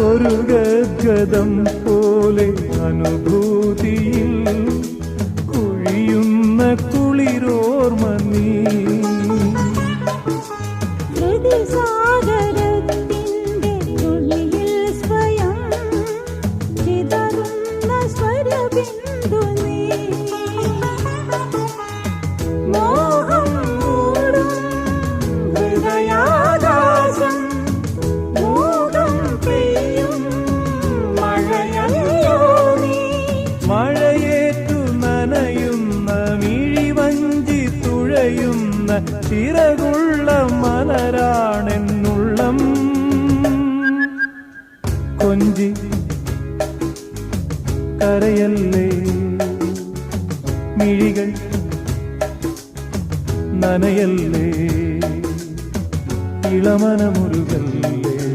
ഒരു ഗദ്ഗതം പോലെ അനുഭൂതിയിൽ കുഴിയുന്ന കുളിരോർമ നീ. മഴയേറ്റു നനയുന്ന മിഴിവഞ്ചി തുഴയുന്ന ചിറകുള്ള മലരാണെന്നുള്ളം കൊഞ്ചി കരയല്ലേ? മിഴികൾ നനയല്ലേ? ഇളമനമുരുകല്ലേ?